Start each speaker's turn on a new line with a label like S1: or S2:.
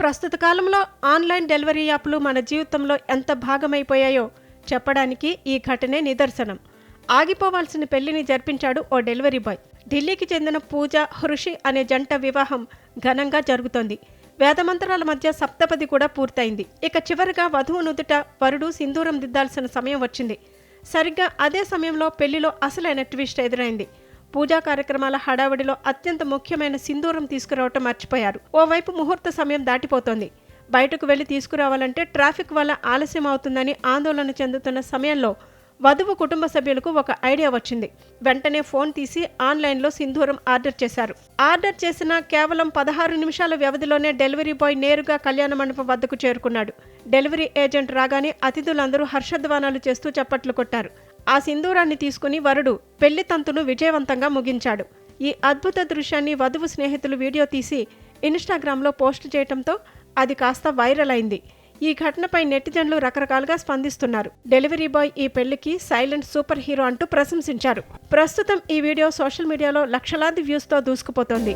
S1: ప్రస్తుత కాలంలో online delivery యాప్లు మన జీవితంలో ఎంత భాగమైపోయాయో చెప్పడానికి ఈ ఘటనే నిదర్శనం. ఆగిపోవాల్సిన పెళ్ళిని జరిపించాడు ఓ డెలివరీ బాయ్. ఢిల్లీకి చెందిన పూజ హృషి అనే జంట వివాహం ఘనంగా జరుగుతోంది. వేదమంత్రాల మధ్య సప్తపది కూడా పూర్తయింది. ఇక చివరిగా వధువు నుదుట వరుడు సింధూరం దిద్దాల్సిన సమయం వచ్చింది. సరిగ్గా అదే సమయంలో పెళ్ళిలో అసలైన ట్విస్ట్ ఎదురైంది. పూజా కార్యక్రమాల హడావిడిలో అత్యంత ముఖ్యమైన సింధూరం తీసుకురావటం మర్చిపోయారు. ఓవైపు ముహూర్త సమయం దాటిపోతోంది. బయటకు వెళ్ళి తీసుకురావాలంటే ట్రాఫిక్ వల్ల ఆలస్యం అవుతుందని ఆందోళన చెందుతున్న సమయంలో వధువు కుటుంబ సభ్యులకు ఒక ఐడియా వచ్చింది. వెంటనే ఫోన్ తీసి ఆన్లైన్లో సింధూరం ఆర్డర్ చేశారు. ఆర్డర్ చేసిన కేవలం పదహారు నిమిషాల వ్యవధిలోనే డెలివరీ బాయ్ నేరుగా కళ్యాణ మండపం వద్దకు చేరుకున్నాడు. డెలివరీ ఏజెంట్ రాగానే అతిథులందరూ హర్షధ్వానాలు చేస్తూ చప్పట్లు కొట్టారు. ఆ సింధూరాన్ని తీసుకుని వరుడు పెళ్ళి తంతును విజయవంతంగా ముగించాడు. ఈ అద్భుత దృశ్యాన్ని వధువు స్నేహితులు వీడియో తీసి ఇన్స్టాగ్రామ్లో పోస్ట్ చేయడంతో అది కాస్త వైరల్ అయింది. ఈ ఘటనపై నెటిజన్లు రకరకాలుగా స్పందిస్తున్నారు. డెలివరీ బాయ్ ఈ పెళ్ళికి సైలెంట్ సూపర్ హీరో అంటూ ప్రశంసించారు. ప్రస్తుతం ఈ వీడియో సోషల్ మీడియాలో లక్షలాది వ్యూస్తో దూసుకుపోతోంది.